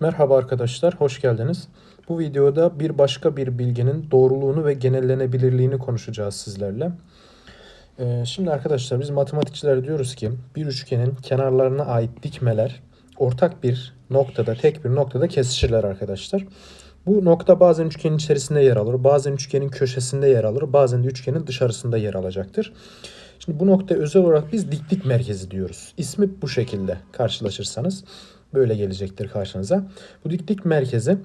Merhaba arkadaşlar, hoş geldiniz. Bu videoda bir başka bir bilginin doğruluğunu ve genellenebilirliğini konuşacağız sizlerle. Ee, şimdi arkadaşlar biz matematikçiler diyoruz ki bir üçgenin kenarlarına ait dikmeler ortak bir noktada, tek bir noktada kesişirler arkadaşlar. Bu nokta bazen üçgenin içerisinde yer alır, bazen üçgenin köşesinde yer alır, bazen de üçgenin dışarısında yer alacaktır. Şimdi bu noktaya özel olarak biz diklik merkezi diyoruz. İsmi bu şekilde karşılaşırsanız böyle gelecektir karşınıza. Bu diklik merkezi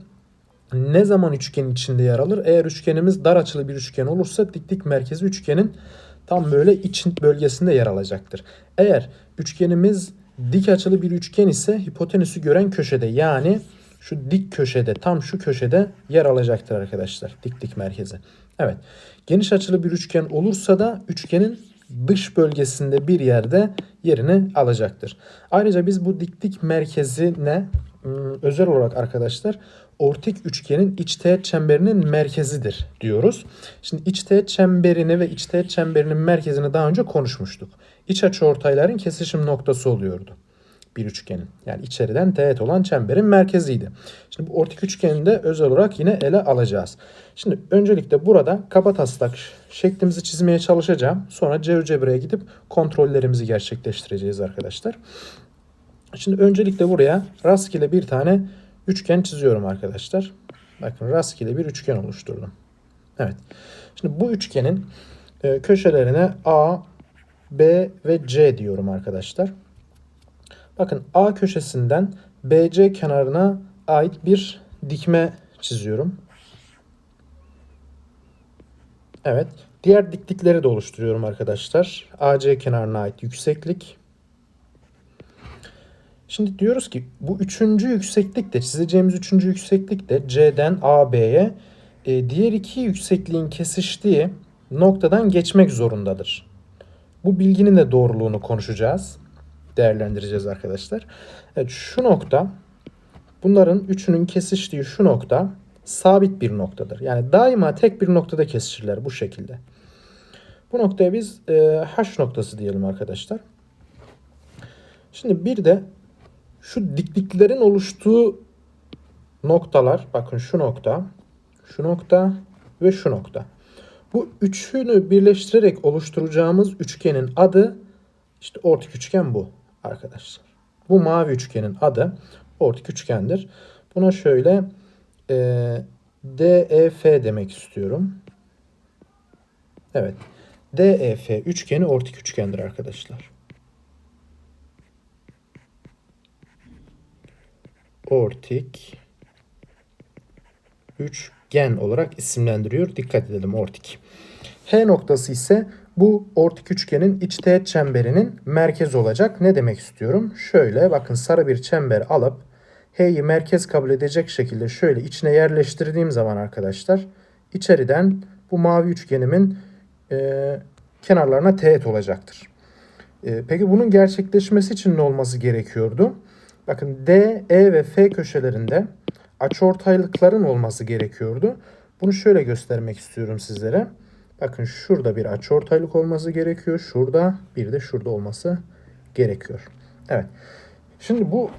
ne zaman üçgenin içinde yer alır? Eğer üçgenimiz dar açılı bir üçgen olursa diklik merkezi üçgenin tam böyle iç bölgesinde yer alacaktır. Eğer üçgenimiz dik açılı bir üçgen ise hipotenüsü gören köşede yani şu dik köşede tam şu köşede yer alacaktır arkadaşlar diklik merkezi. Evet geniş açılı bir üçgen olursa da üçgenin dış bölgesinde bir yerde yerini alacaktır. Ayrıca biz bu diklik merkezine ım, özel olarak arkadaşlar ortik üçgenin iç teğet çemberinin merkezidir diyoruz. Şimdi iç teğet çemberini ve iç teğet çemberinin merkezini daha önce konuşmuştuk. İç açıortayların kesişim noktası oluyordu bir üçgenin. Yani içeriden teğet olan çemberin merkeziydi. Şimdi bu ortik üçgeni de özel olarak yine ele alacağız. Şimdi öncelikle burada kabataslak şeklimizi çizmeye çalışacağım. Sonra GeoGebra'ya gidip kontrollerimizi gerçekleştireceğiz arkadaşlar. Şimdi öncelikle buraya rastgele bir tane üçgen çiziyorum arkadaşlar. Bakın rastgele bir üçgen oluşturdum. Evet. Şimdi bu üçgenin e, köşelerine A, B ve C diyorum arkadaşlar. Bakın A köşesinden BC kenarına ait bir dikme çiziyorum. Evet. Diğer diklikleri de oluşturuyorum arkadaşlar. AC kenarına ait yükseklik. Şimdi diyoruz ki bu üçüncü yükseklik de çizeceğimiz üçüncü yükseklik de C'den AB'ye e, diğer iki yüksekliğin kesiştiği noktadan geçmek zorundadır. Bu bilginin de doğruluğunu konuşacağız. Değerlendireceğiz arkadaşlar. Evet şu nokta bunların üçünün kesiştiği şu nokta sabit bir noktadır. Yani daima tek bir noktada kesişirler bu şekilde. Bu noktaya biz e, H noktası diyelim arkadaşlar. Şimdi bir de şu dikliklerin oluştuğu noktalar bakın şu nokta, şu nokta ve şu nokta. Bu üçünü birleştirerek oluşturacağımız üçgenin adı işte ortik üçgen bu arkadaşlar. Bu mavi üçgenin adı ortik üçgendir. Buna şöyle e, DEF demek istiyorum. Evet. DEF üçgeni ortik üçgendir arkadaşlar. Ortik üçgen olarak isimlendiriyor. Dikkat edelim ortik. H noktası ise bu ortik üçgenin iç teğet çemberinin merkezi olacak. Ne demek istiyorum? Şöyle bakın sarı bir çember alıp H'yi merkez kabul edecek şekilde şöyle içine yerleştirdiğim zaman arkadaşlar içeriden bu mavi üçgenimin e, kenarlarına teğet olacaktır. E, peki bunun gerçekleşmesi için ne olması gerekiyordu? Bakın D, E ve F köşelerinde açıortaylıkların olması gerekiyordu. Bunu şöyle göstermek istiyorum sizlere. Bakın şurada bir açıortaylık olması gerekiyor. Şurada bir de şurada olması gerekiyor. Evet. Şimdi bu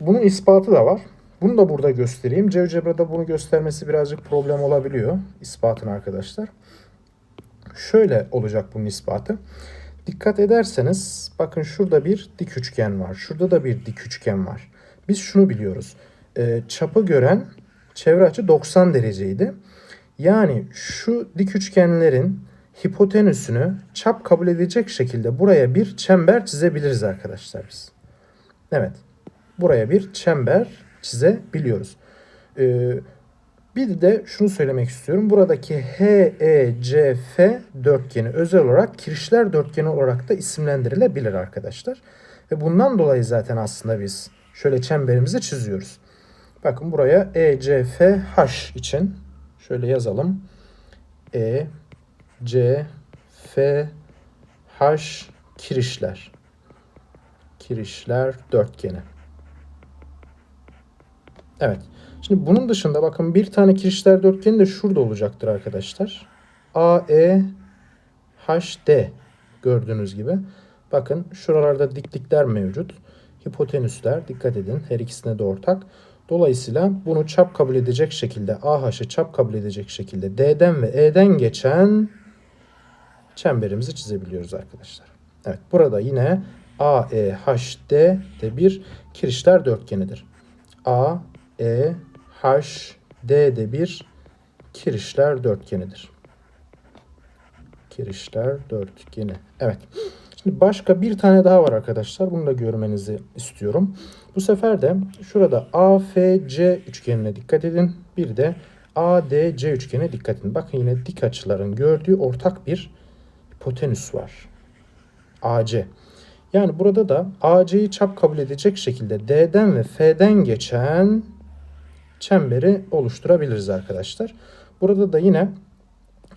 bunun ispatı da var. Bunu da burada göstereyim. GeoGebra'da bunu göstermesi birazcık problem olabiliyor. ispatın arkadaşlar. Şöyle olacak bunun ispatı. Dikkat ederseniz bakın şurada bir dik üçgen var. Şurada da bir dik üçgen var. Biz şunu biliyoruz. E, çapı gören çevre açı 90 dereceydi. Yani şu dik üçgenlerin hipotenüsünü çap kabul edecek şekilde buraya bir çember çizebiliriz arkadaşlar biz. Evet. Buraya bir çember çizebiliyoruz. Ee, bir de şunu söylemek istiyorum. Buradaki HECF dörtgeni özel olarak kirişler dörtgeni olarak da isimlendirilebilir arkadaşlar. Ve bundan dolayı zaten aslında biz şöyle çemberimizi çiziyoruz. Bakın buraya ECFH için şöyle yazalım. E, C, F, H kirişler. Kirişler dörtgeni. Evet. Şimdi bunun dışında bakın bir tane kirişler dörtgeni de şurada olacaktır arkadaşlar. A, E, H, D gördüğünüz gibi. Bakın şuralarda diklikler mevcut. Hipotenüsler dikkat edin her ikisine de ortak. Dolayısıyla bunu çap kabul edecek şekilde AH'ı çap kabul edecek şekilde D'den ve E'den geçen çemberimizi çizebiliyoruz arkadaşlar. Evet burada yine AEHD de bir kirişler dörtgenidir. A, E, H, D de bir kirişler dörtgenidir. Kirişler dörtgeni. Evet. Şimdi başka bir tane daha var arkadaşlar. Bunu da görmenizi istiyorum. Bu sefer de şurada AFC üçgenine dikkat edin. Bir de ADC üçgenine dikkat edin. Bakın yine dik açıların gördüğü ortak bir hipotenüs var. AC. Yani burada da AC'yi çap kabul edecek şekilde D'den ve F'den geçen çemberi oluşturabiliriz arkadaşlar. Burada da yine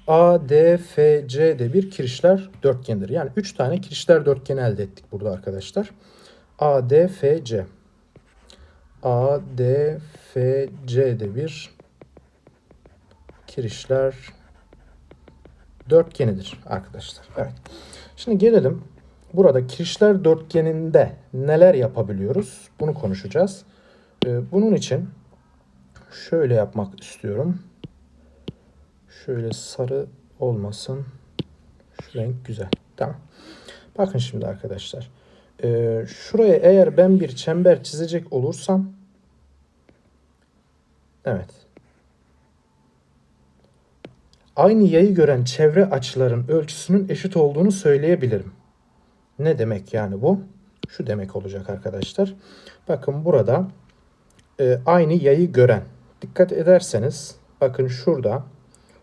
ADFC de bir kirişler dörtgenidir. Yani 3 tane kirişler dörtgeni elde ettik burada arkadaşlar. ADFC. ADFC de bir kirişler dörtgenidir arkadaşlar. Evet. Şimdi gelelim burada kirişler dörtgeninde neler yapabiliyoruz? Bunu konuşacağız. Ee, bunun için şöyle yapmak istiyorum. Şöyle sarı olmasın. Şu renk güzel. Tamam. Bakın şimdi arkadaşlar. Ee, şuraya eğer ben bir çember çizecek olursam Evet. Aynı yayı gören çevre açıların ölçüsünün eşit olduğunu söyleyebilirim. Ne demek yani bu? Şu demek olacak arkadaşlar. Bakın burada e, aynı yayı gören. Dikkat ederseniz bakın şurada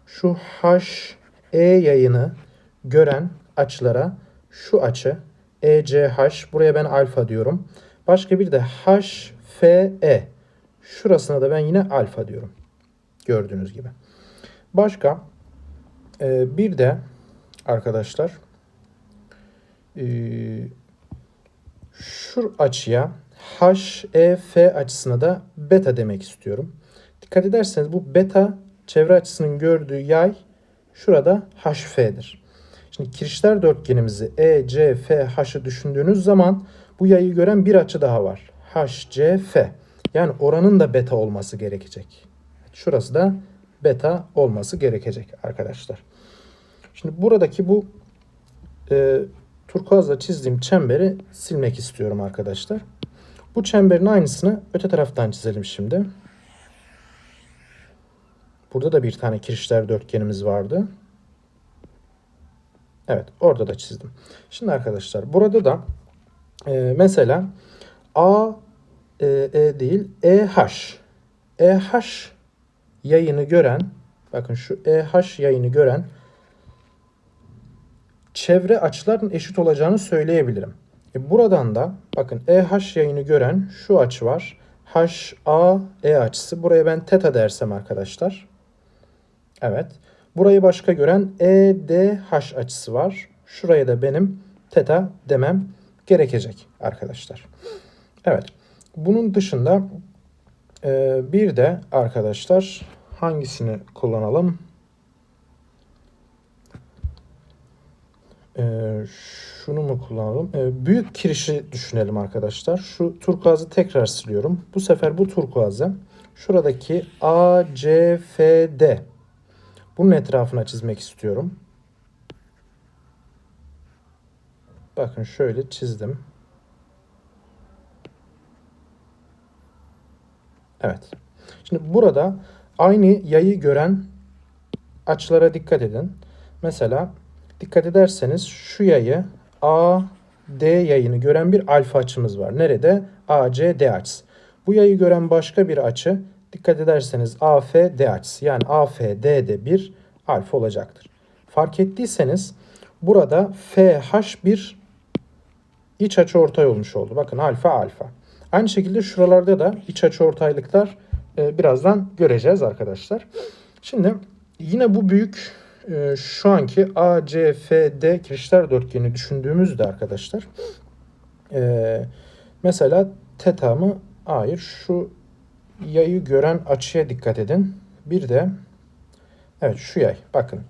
şu H E yayını gören açılara şu açı ECH buraya ben alfa diyorum. Başka bir de HFE şurasına da ben yine alfa diyorum. Gördüğünüz gibi. Başka e, bir de arkadaşlar e, şu açıya HEF açısına da beta demek istiyorum. Dikkat ederseniz bu beta çevre açısının gördüğü yay şurada HF'dir. Şimdi kirişler dörtgenimizi E, C, F, H'ı düşündüğünüz zaman bu yayı gören bir açı daha var. H, C, F. Yani oranın da beta olması gerekecek. Şurası da beta olması gerekecek arkadaşlar. Şimdi buradaki bu e, turkuazla çizdiğim çemberi silmek istiyorum arkadaşlar. Bu çemberin aynısını öte taraftan çizelim şimdi. Burada da bir tane kirişler dörtgenimiz vardı. Evet orada da çizdim. Şimdi arkadaşlar burada da e, mesela A e, e değil EH EH yayını gören bakın şu EH yayını gören çevre açıların eşit olacağını söyleyebilirim. E buradan da bakın EH yayını gören şu açı var. HAE açısı. Buraya ben teta dersem arkadaşlar. Evet. Burayı başka gören EDH açısı var. Şuraya da benim teta demem gerekecek arkadaşlar. Evet. Bunun dışında e, bir de arkadaşlar hangisini kullanalım? E, şunu mu kullanalım? E, büyük kirişi düşünelim arkadaşlar. Şu turkuazı tekrar siliyorum. Bu sefer bu turkuazı şuradaki ACFD bunun etrafına çizmek istiyorum. Bakın şöyle çizdim. Evet. Şimdi burada aynı yayı gören açılara dikkat edin. Mesela dikkat ederseniz şu yayı A, D yayını gören bir alfa açımız var. Nerede? AC, D açısı. Bu yayı gören başka bir açı dikkat ederseniz AF, D açısı. Yani AF, D de bir alfa olacaktır. Fark ettiyseniz burada FH bir iç açı ortay olmuş oldu. Bakın alfa alfa. Aynı şekilde şuralarda da iç açı ortaylıklar e, birazdan göreceğiz arkadaşlar. Şimdi yine bu büyük e, şu anki ACFD kirişler dörtgeni düşündüğümüzde arkadaşlar e, mesela teta mı? Hayır. Şu yayı gören açıya dikkat edin. Bir de evet şu yay. Bakın.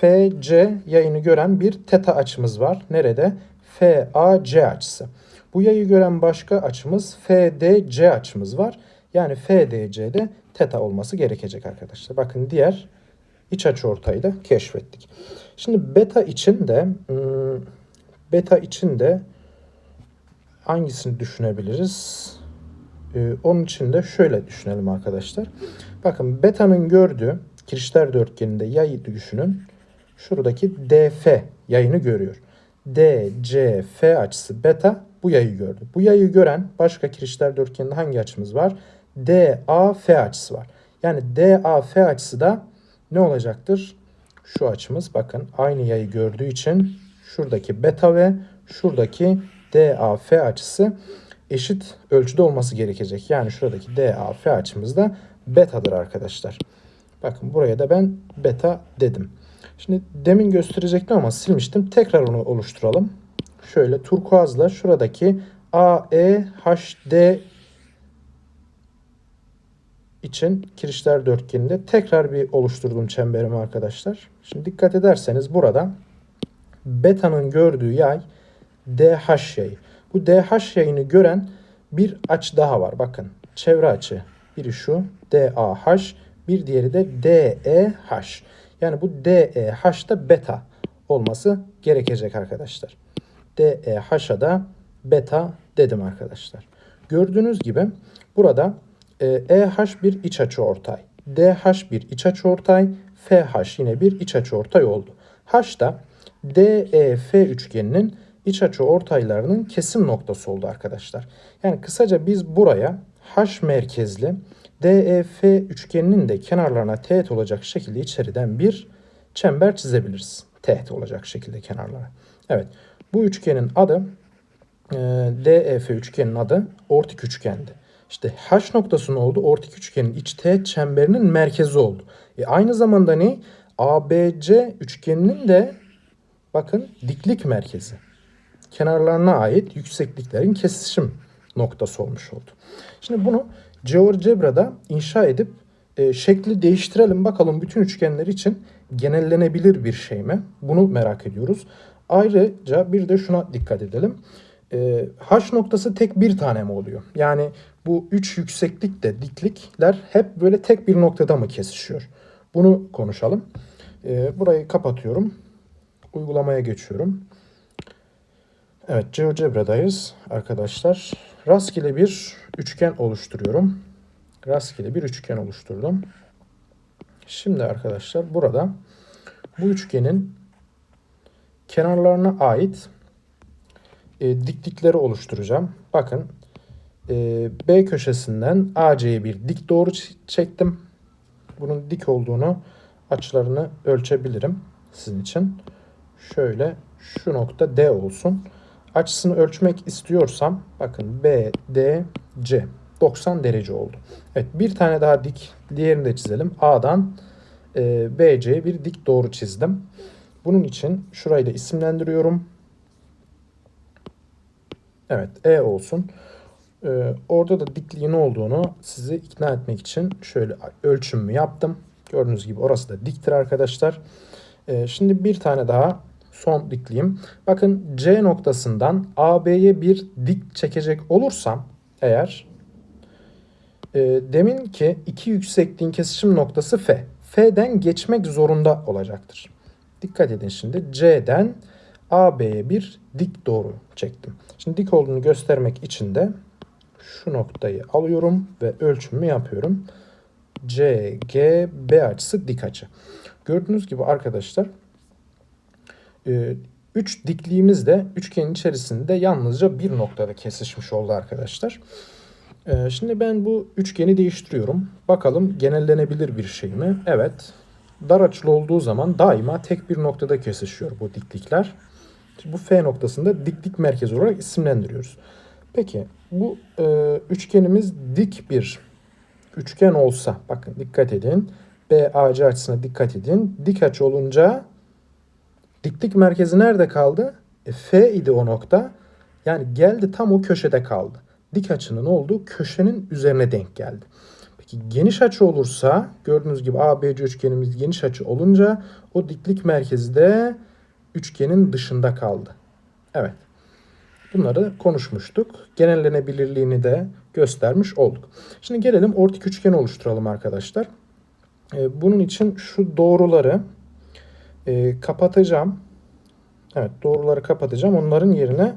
FC yayını gören bir teta açımız var. Nerede? FAC açısı. Bu yayı gören başka açımız FDC açımız var. Yani FDC'de teta olması gerekecek arkadaşlar. Bakın diğer iç açı ortayı da keşfettik. Şimdi beta için de hmm, beta için de hangisini düşünebiliriz? Ee, onun için de şöyle düşünelim arkadaşlar. Bakın beta'nın gördüğü kirişler dörtgeninde yayı düşünün. Şuradaki DF yayını görüyor. DCF açısı beta bu yayı gördü. Bu yayı gören başka kirişler dörtgeninde hangi açımız var? DAF açısı var. Yani DAF açısı da ne olacaktır? Şu açımız bakın aynı yayı gördüğü için şuradaki beta ve şuradaki DAF açısı eşit ölçüde olması gerekecek. Yani şuradaki DAF açımız da betadır arkadaşlar. Bakın buraya da ben beta dedim. Şimdi demin gösterecektim ama silmiştim. Tekrar onu oluşturalım. Şöyle turkuazla şuradaki AEHD için kirişler dörtgeninde tekrar bir oluşturduğum çemberimi arkadaşlar. Şimdi dikkat ederseniz burada beta'nın gördüğü yay DH yayı. Bu DH yayını gören bir açı daha var. Bakın çevre açı. Biri şu DAH, bir diğeri de DEH. Yani bu DEH da beta olması gerekecek arkadaşlar. DEH'a da beta dedim arkadaşlar. Gördüğünüz gibi burada EH bir iç açı ortay. DH bir iç açı ortay. FH yine bir iç açı ortay oldu. H da DEF üçgeninin iç açı ortaylarının kesim noktası oldu arkadaşlar. Yani kısaca biz buraya H merkezli DEF üçgeninin de kenarlarına teğet olacak şekilde içeriden bir çember çizebiliriz. Teğet olacak şekilde kenarlara. Evet bu üçgenin adı e, DEF üçgenin adı ortik üçgendi. İşte H noktası ne oldu? Ortik üçgenin iç teğet çemberinin merkezi oldu. E aynı zamanda ne? ABC üçgeninin de bakın diklik merkezi. Kenarlarına ait yüksekliklerin kesişim noktası olmuş oldu. Şimdi bunu GeoGebra'da inşa edip e, şekli değiştirelim bakalım bütün üçgenler için genellenebilir bir şey mi? Bunu merak ediyoruz. Ayrıca bir de şuna dikkat edelim. E, H noktası tek bir tane mi oluyor? Yani bu üç yükseklik de diklikler hep böyle tek bir noktada mı kesişiyor? Bunu konuşalım. E, burayı kapatıyorum. Uygulamaya geçiyorum. Evet GeoGebra'dayız arkadaşlar. Rastgele bir üçgen oluşturuyorum. Rastgele bir üçgen oluşturdum. Şimdi arkadaşlar burada bu üçgenin kenarlarına ait e, diklikleri oluşturacağım. Bakın e, B köşesinden AC'ye bir dik doğru çektim. Bunun dik olduğunu açılarını ölçebilirim sizin için. Şöyle şu nokta D olsun. Açısını ölçmek istiyorsam bakın B, D, C 90 derece oldu. Evet bir tane daha dik diğerini de çizelim. A'dan e, BC'ye bir dik doğru çizdim. Bunun için şurayı da isimlendiriyorum. Evet E olsun. Ee, orada da dikliğin olduğunu sizi ikna etmek için şöyle ölçümümü yaptım. Gördüğünüz gibi orası da diktir arkadaşlar. Ee, şimdi bir tane daha son dikliğim. Bakın C noktasından AB'ye bir dik çekecek olursam eğer e, demin ki iki yüksekliğin kesişim noktası F. F'den geçmek zorunda olacaktır. Dikkat edin şimdi C'den AB'ye bir dik doğru çektim. Şimdi dik olduğunu göstermek için de şu noktayı alıyorum ve ölçümü yapıyorum. CGB açısı dik açı. Gördüğünüz gibi arkadaşlar 3 e, dikliğimiz de üçgenin içerisinde yalnızca bir noktada kesişmiş oldu arkadaşlar. E, şimdi ben bu üçgeni değiştiriyorum. Bakalım genellenebilir bir şey mi? Evet. Dar açılı olduğu zaman daima tek bir noktada kesişiyor bu diklikler. Bu F noktasında diklik merkezi olarak isimlendiriyoruz. Peki bu e, üçgenimiz dik bir üçgen olsa bakın dikkat edin. BAC açısına dikkat edin. Dik açı olunca diklik merkezi nerede kaldı? E, F idi o nokta. Yani geldi tam o köşede kaldı. Dik açının olduğu köşenin üzerine denk geldi. Peki geniş açı olursa gördüğünüz gibi ABC üçgenimiz geniş açı olunca o diklik merkezi de üçgenin dışında kaldı. Evet. Bunları konuşmuştuk. Genellenebilirliğini de göstermiş olduk. Şimdi gelelim ortik üçgen oluşturalım arkadaşlar. Ee, bunun için şu doğruları e, kapatacağım. Evet doğruları kapatacağım. Onların yerine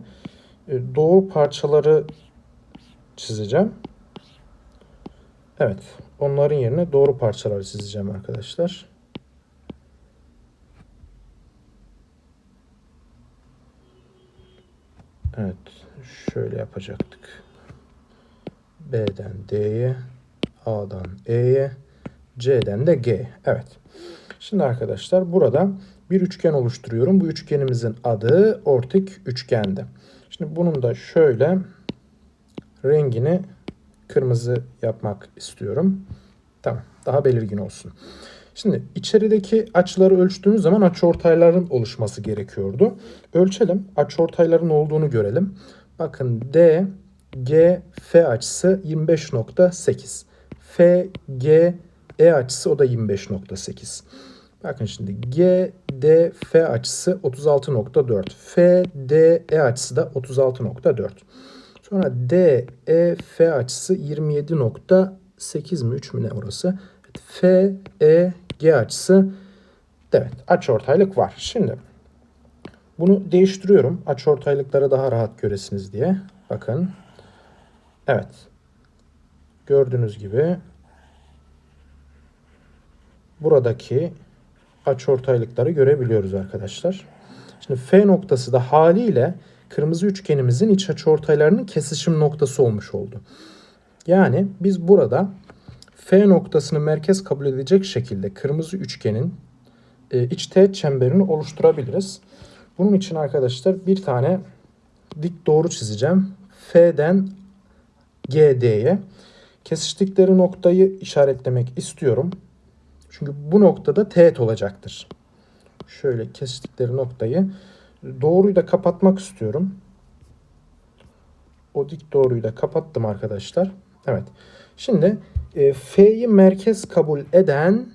e, doğru parçaları çizeceğim. Evet onların yerine doğru parçaları çizeceğim arkadaşlar. Evet şöyle yapacaktık. B'den D'ye, A'dan E'ye, C'den de G. Evet. Şimdi arkadaşlar burada bir üçgen oluşturuyorum. Bu üçgenimizin adı ortik üçgendi. Şimdi bunun da şöyle rengini kırmızı yapmak istiyorum. Tamam. Daha belirgin olsun. Şimdi içerideki açıları ölçtüğümüz zaman açıortayların oluşması gerekiyordu. Ölçelim. Açıortayların olduğunu görelim. Bakın D, G, F açısı 25.8. F, G, E açısı o da 25.8. Bakın şimdi G, D, F açısı 36.4. F, D, E açısı da 36.4. Sonra D, E, F açısı 27.8 mi 3 mü ne orası? F, E, G açısı evet açıortaylık var. Şimdi bunu değiştiriyorum. Açıortaylıkları daha rahat göresiniz diye. Bakın. Evet. Gördüğünüz gibi buradaki açıortaylıkları görebiliyoruz arkadaşlar. Şimdi F noktası da haliyle kırmızı üçgenimizin iç açıortaylarının kesişim noktası olmuş oldu. Yani biz burada F noktasını merkez kabul edecek şekilde kırmızı üçgenin e, iç teğet çemberini oluşturabiliriz. Bunun için arkadaşlar bir tane dik doğru çizeceğim. F'den GD'ye. Kesiştikleri noktayı işaretlemek istiyorum. Çünkü bu noktada teğet olacaktır. Şöyle kesiştikleri noktayı doğruyu da kapatmak istiyorum. O dik doğruyu da kapattım arkadaşlar. Evet. Şimdi e, F'yi merkez kabul eden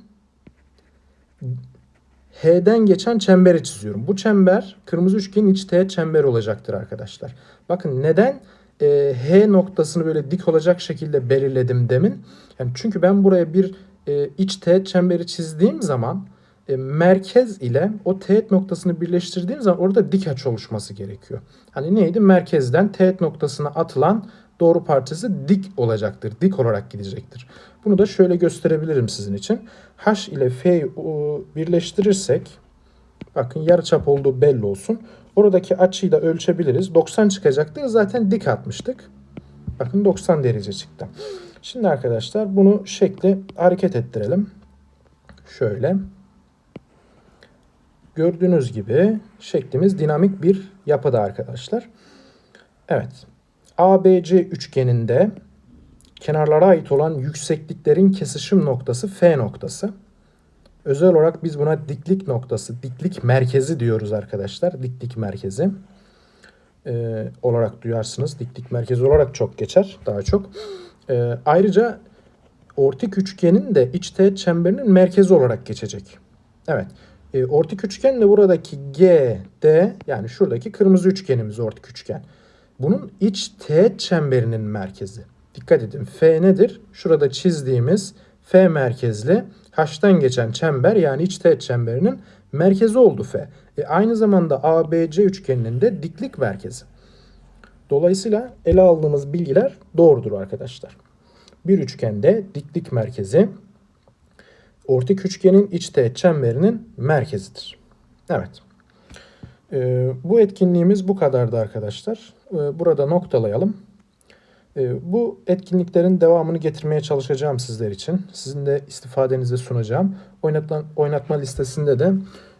H'den geçen çemberi çiziyorum. Bu çember kırmızı üçgenin iç teğet çemberi olacaktır arkadaşlar. Bakın neden e, H noktasını böyle dik olacak şekilde belirledim demin? Yani çünkü ben buraya bir e, iç teğet çemberi çizdiğim zaman e, merkez ile o teğet noktasını birleştirdiğim zaman orada dik açı oluşması gerekiyor. Hani neydi? Merkezden teğet noktasına atılan doğru parçası dik olacaktır. Dik olarak gidecektir. Bunu da şöyle gösterebilirim sizin için. H ile F'yi birleştirirsek bakın yarıçap olduğu belli olsun. Oradaki açıyı da ölçebiliriz. 90 çıkacaktı. Zaten dik atmıştık. Bakın 90 derece çıktı. Şimdi arkadaşlar bunu şekli hareket ettirelim. Şöyle. Gördüğünüz gibi şeklimiz dinamik bir yapıda arkadaşlar. Evet. ABC üçgeninde kenarlara ait olan yüksekliklerin kesişim noktası F noktası. Özel olarak biz buna diklik noktası, diklik merkezi diyoruz arkadaşlar. Diklik merkezi e, olarak duyarsınız. Diklik merkezi olarak çok geçer daha çok. E, ayrıca ortik üçgenin de iç teğet çemberinin merkezi olarak geçecek. Evet. E, ortik üçgen de buradaki G, D yani şuradaki kırmızı üçgenimiz ortik üçgen. Bunun iç teğet çemberinin merkezi. Dikkat edin F nedir? Şurada çizdiğimiz F merkezli H'tan geçen çember yani iç teğet çemberinin merkezi oldu F. E aynı zamanda ABC üçgeninin de diklik merkezi. Dolayısıyla ele aldığımız bilgiler doğrudur arkadaşlar. Bir üçgende diklik merkezi ortik üçgenin iç teğet çemberinin merkezidir. Evet. Ee, bu etkinliğimiz bu kadardı arkadaşlar. Ee, burada noktalayalım. Ee, bu etkinliklerin devamını getirmeye çalışacağım sizler için. Sizin de istifadenizi sunacağım. Oynatma, oynatma listesinde de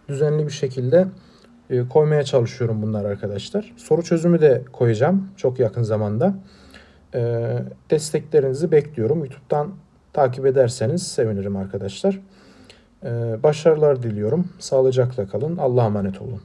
düzenli bir şekilde e, koymaya çalışıyorum bunlar arkadaşlar. Soru çözümü de koyacağım çok yakın zamanda. Ee, desteklerinizi bekliyorum. YouTube'dan takip ederseniz sevinirim arkadaşlar. Ee, başarılar diliyorum. Sağlıcakla kalın. Allah'a emanet olun.